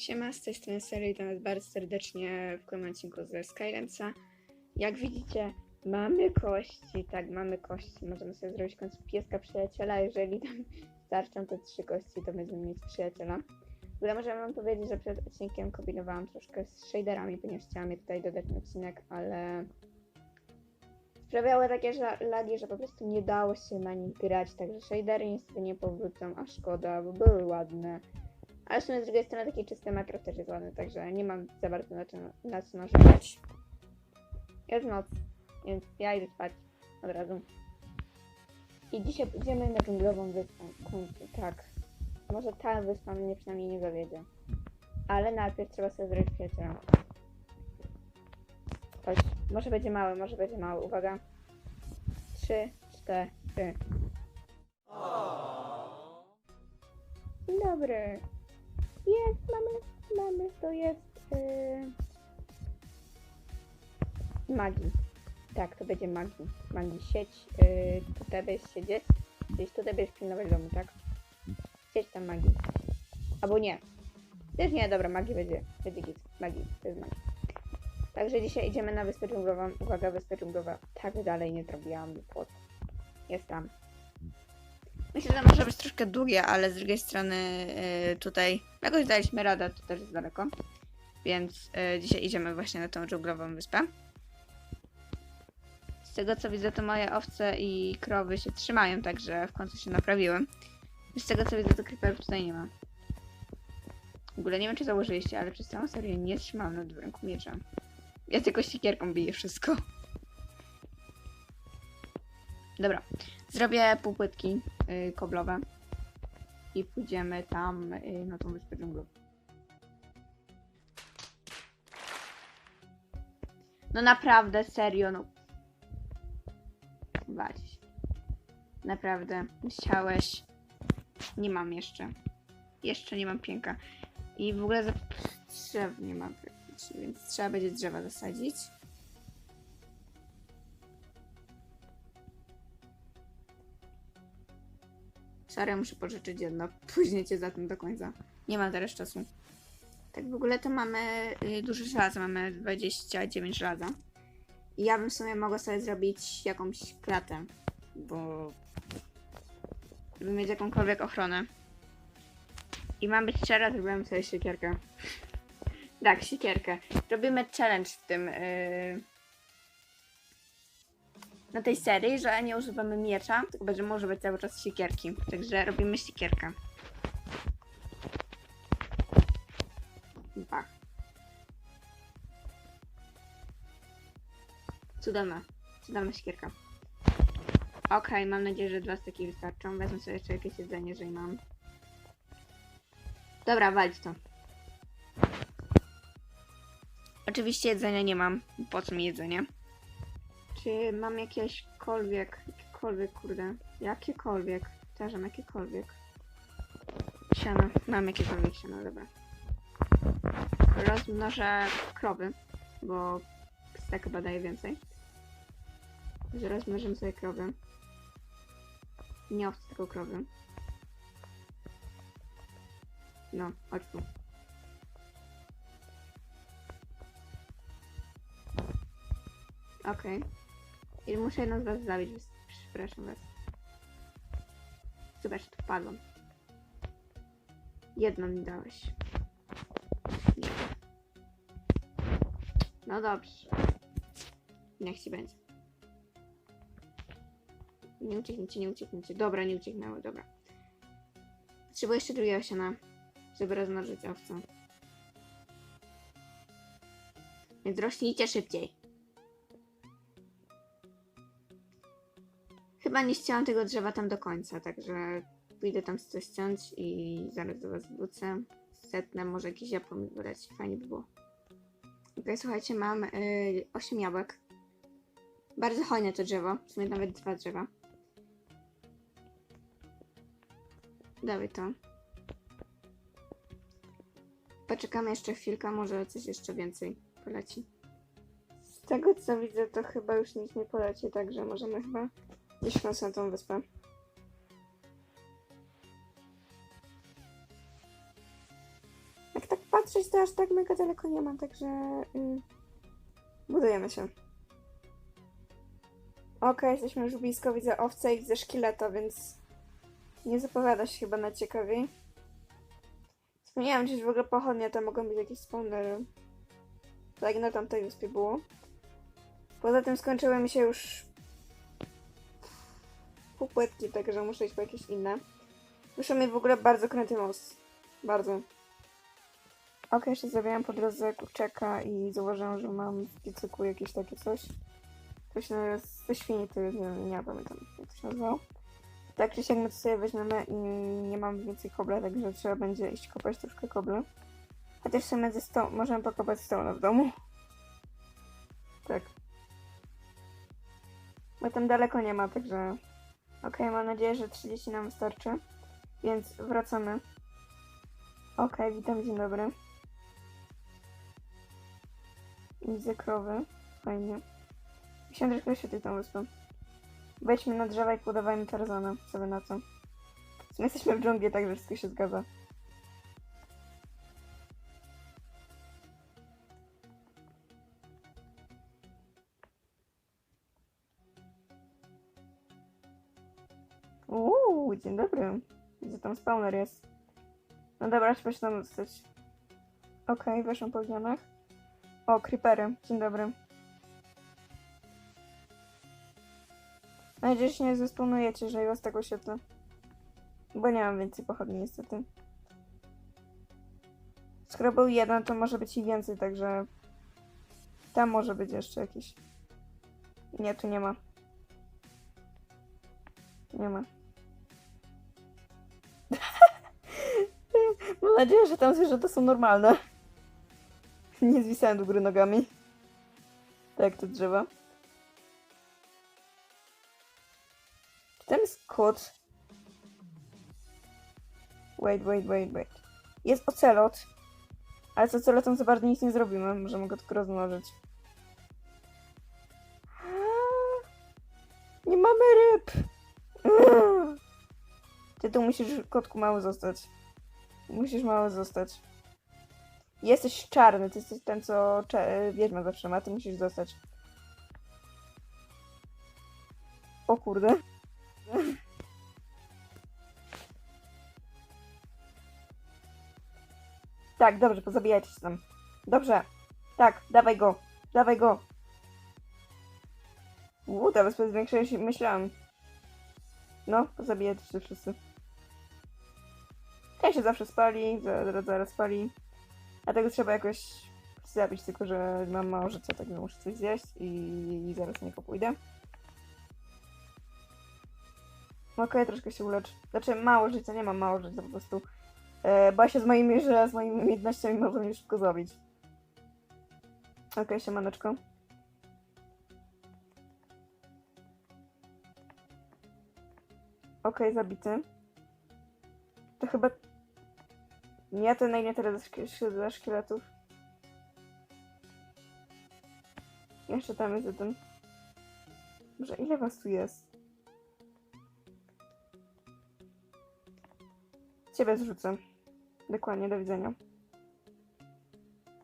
Siema, z tej strony serii, witam bardzo serdecznie w kolejnym odcinku ze Skylandsa. Jak widzicie, mamy kości, tak, mamy kości. Możemy sobie zrobić końcu pieska przyjaciela. Jeżeli tam starczą te trzy kości, to będziemy mieć przyjaciela. W ogóle możemy wam powiedzieć, że przed odcinkiem kombinowałam troszkę z shaderami, ponieważ chciałam je tutaj dodać na odcinek, ale sprawiały takie lagi, że po prostu nie dało się na nich grać, także shadery niestety nie powrócą, a szkoda, bo były ładne. Ale z drugiej strony taki czysty makro też jest ładny, także nie mam za bardzo na, na co narzekać. Jest noc, więc ja idę spać od razu. I dzisiaj pójdziemy na dżunglową wyspę. Tak. Może ta wyspa mnie przynajmniej nie zawiedzie. Ale najpierw trzeba sobie zrobić przyjaciela. Chodź, może będzie mały, może będzie mały. Uwaga. Trzy, cztery. Dzień dobry. Jest, mamy, mamy, to jest yy... magii. Tak, to będzie magii. Magii sieć. Yy, tutaj będziesz siedzieć. Gdzieś tutaj będziesz pilnować domu, tak? Sieć tam magii. Albo nie. Też nie, dobra, magii będzie. Będzie git. Magii, to jest magii. Także dzisiaj idziemy na wyspę dżunglową. Uwaga, wyspę dżunglowa. Tak dalej nie zrobiłam. Po? Jest tam. Myślę, że może być troszkę długie, ale z drugiej strony yy, tutaj jakoś daliśmy radę, to też jest daleko. Więc yy, dzisiaj idziemy właśnie na tą dżunglową wyspę. Z tego co widzę, to moje owce i krowy się trzymają, także w końcu się naprawiły. Z tego co widzę, to creeperów tutaj nie ma. W ogóle nie wiem, czy założyliście, ale przez całą serię nie trzymam nad w ręku miecza. Ja tylko siekierką biję wszystko. Dobra, zrobię półpłytki y, koblowe i pójdziemy tam y, na tą wyspę dżunglową. No naprawdę, serio, no. Walić. Naprawdę, chciałeś. Nie mam jeszcze. Jeszcze nie mam pięka. I w ogóle drzew nie mam więc trzeba będzie drzewa zasadzić. Sorry, muszę pożyczyć jedno. Później cię za tym do końca. Nie mam teraz czasu. Tak w ogóle to mamy y, dużo żelaza. Mamy 29 żelaza. I ja bym w sumie mogła sobie zrobić jakąś klatę, bo żeby mieć jakąkolwiek ochronę. I mam być szczera, zrobiłem sobie siekierkę. tak, siekierkę. Robimy challenge w tym. Yy... Na tej serii, że nie używamy miecza, tylko będziemy używać cały czas siekierki. Także robimy siekierkę. Bach. Cudowna. Cudowna siekierka. Okej, mam nadzieję, że dwa steki wystarczą. Wezmę sobie jeszcze jakieś jedzenie, jeżeli mam. Dobra, walić to. Oczywiście jedzenia nie mam. Po co mi jedzenie? Czy mam jakiekolwiek, jakiekolwiek, kurde, jakiekolwiek, powtarzam, jakiekolwiek siano. Mam jakiekolwiek siano, dobra. Rozmnożę krowy, bo tak chyba daje więcej. Że rozmnożymy sobie krowy. Nie owce, tylko krowy. No, chodź tu. Okej. I muszę jedną z was zabić, przepraszam was. Zobacz, tu wpadłam. Jedną mi dałeś. No dobrze. Niech ci będzie. Nie ucieknijcie, nie ucieknijcie. Dobra, nie ucieknęły, dobra. Potrzebuję jeszcze drugiego siana, żeby rozmnożyć owcę. Więc rośnijcie szybciej. Chyba nie ścięłam tego drzewa tam do końca, także pójdę tam coś ściąć i zaraz do was wrócę. Setnę, może jakiś jabłko mi fajnie by było. Okej, słuchajcie, mam y, 8 jabłek. Bardzo hojne to drzewo, w sumie nawet dwa drzewa. Dawaj to. Poczekamy jeszcze chwilkę, może coś jeszcze więcej poleci. Z tego co widzę, to chyba już nic nie poleci, także możemy chyba końcu na tą wyspę. Jak tak patrzeć, to aż tak mega daleko nie ma, także y, budujemy się. Okej, jesteśmy już blisko, widzę owce i widzę szkieleta, więc nie zapowiada się chyba na ciekawiej. Wspomniałam gdzieś w ogóle pochodnie, to mogą być jakieś spawnery. Tak na tamtej wyspie było. Poza tym skończyły mi się już półpłetki, także muszę iść po jakieś inne. Muszę mieć w ogóle bardzo kręty most. Bardzo. Ok, jeszcze zrobiłam po drodze kurczaka i zauważyłam, że mam w piecyku jakieś takie coś. To się ze świni, to jest, nie, nie pamiętam jak to się nazywało. Tak czy siak my to sobie weźmiemy i nie mam więcej kobla, także trzeba będzie iść kopać troszkę kobla. Chociaż w sumie ze sto- możemy pokopać stołna w domu. Tak. Bo tam daleko nie ma, także... Okej, mam nadzieję, że 30 nam wystarczy. Więc wracamy. Okej, witam, dzień dobry. Widzę krowy. Fajnie. Musiałem troszkę oświetlić tą wyspę. Wejdźmy na drzewa i podawajmy Tarzana. Co wy na to? My jesteśmy w dżungli, także wszystko się zgadza. Dzień dobry. Gdzie tam spawner jest? No dobra, się tam dostać. Okej, weszłam po gnionach. O, creepery. Dzień dobry. Nadzieję, że się nie zesponujecie, że was tego świetla. Bo nie mam więcej pochodni niestety. Skoro był jeden, to może być i więcej, także... Tam może być jeszcze jakiś. Nie, tu nie ma. Nie ma. Nadzieję, że tam zwierzęta są normalne. Nie zwisałem do góry nogami. Tak, to drzewa. Czy tam jest kot? Wait, wait, wait, wait. Jest ocelot. Ale z ocelotem za bardzo nic nie zrobimy. Możemy go tylko rozmnożyć. Nie mamy ryb! Ty tu musisz, kotku, mały zostać. Musisz mały zostać. Jesteś czarny, ty jesteś ten, co cze- wiedźma zawsze ma, ty musisz zostać. O kurde. Tak, dobrze, pozabijajcie się tam. Dobrze. Tak, dawaj go. Dawaj go. Uuu, jest większa niż myślałam. No, pozabijajcie się wszyscy. Się zawsze spali, zaraz, zaraz spali. Dlatego trzeba jakoś zabić, tylko że mam mało życia, także muszę coś zjeść i, zaraz niego pójdę. Okej, troszkę się ulecz. Znaczy mało życia, nie mam mało życia po prostu. E, bo się z moimi, że z moimi umiejętnościami mogę mnie szybko zabić. Okej, okay, siemaneczko. Okej, zabity. To chyba... Nie, to najmniej teraz ze szkieletów. Jeszcze tam jest jeden. Może ile was tu jest? Ciebie zrzucę. Dokładnie, do widzenia.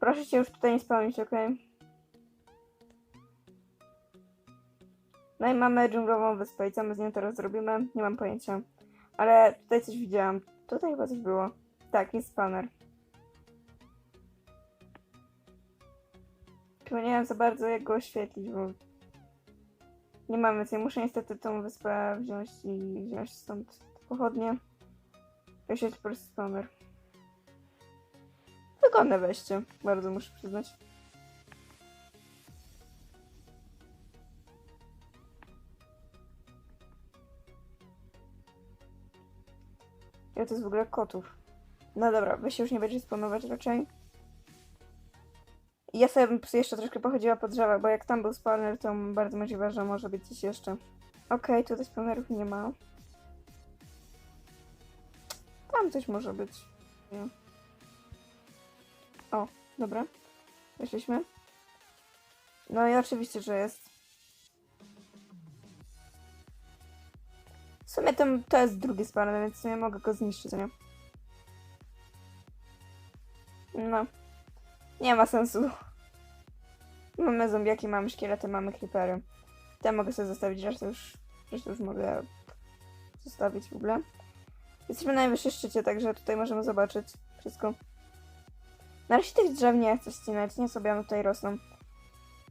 Proszę cię już tutaj nie spełnić, ok? No i mamy dżunglową wyspę i co my z nią teraz zrobimy? Nie mam pojęcia. Ale tutaj coś widziałam. Tutaj chyba coś było. Tak, jest spawner. Tylko nie wiem za bardzo jak go oświetlić, bo nie mamy więcej. Muszę niestety tą wyspę wziąć i wziąć stąd pochodnie. Oświetlić po prostu spawner. Wygodne wejście, bardzo muszę przyznać. Ja to jest w ogóle kotów. No dobra, wy się już nie będziecie spawnować raczej. Ja sobie bym jeszcze troszkę pochodziła po drzewach, bo jak tam był spawner, to bardzo możliwe, że może być coś jeszcze. Okej, tutaj spawnerów nie ma. Tam coś może być. Nie. O, dobra. Weszliśmy. No i oczywiście, że jest. W sumie to, to jest drugi spawner, więc nie mogę go zniszczyć, nie? Nie ma sensu. Mamy zombiaki, mamy szkielety, mamy creepery. Te mogę sobie zostawić, resztę już, resztę już mogę zostawić w ogóle. Jesteśmy na najwyższym szczycie, także tutaj możemy zobaczyć wszystko. Na razie tych drzew nie chcę ścinać, nie sobie one tutaj rosną.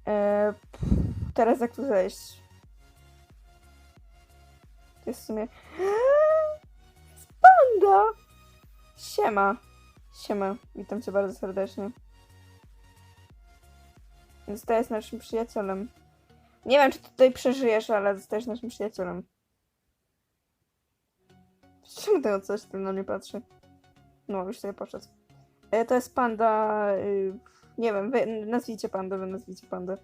Eee, teraz jak tu zejść? To jest w sumie... Panda! Siema. Siema, witam cię bardzo serdecznie. Zostajesz naszym przyjacielem. Nie wiem, czy tutaj przeżyjesz, ale zostajesz naszym przyjacielem. Czemu ten coś ten na mnie patrzy? No, już sobie poszedł. E, to jest panda. Y, nie wiem, wy nazwijcie pandę, wy nazwijcie pandę.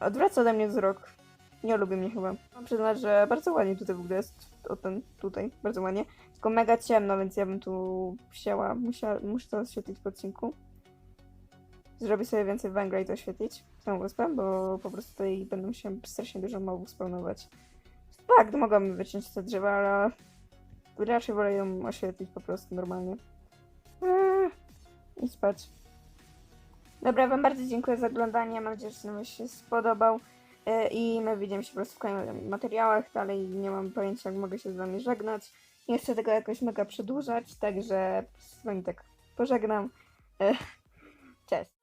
Odwraca ode mnie wzrok. Nie lubi mnie chyba. Mam przyznać, że bardzo ładnie tutaj w ogóle jest. O ten tutaj, bardzo ładnie. Tylko mega ciemno, więc ja bym tu wzięła. Musiała, muszę to oświetlić w odcinku. Zrobię sobie więcej węgla i to oświetlić. Tą wyspę, bo po prostu tutaj będą się strasznie dużo mobów spawnować. Tak, mogłabym wyciąć te drzewa, ale raczej wolę ją oświetlić po prostu normalnie. Eee, I spać. Dobra, wam bardzo dziękuję za oglądanie. Mam nadzieję, że film się spodobał. E, I my widzimy się po prostu w kolejnych materiałach. Dalej nie mam pojęcia, jak mogę się z wami żegnać. Nie chcę tego jakoś mega przedłużać, także z wami tak pożegnam. E, Cześć.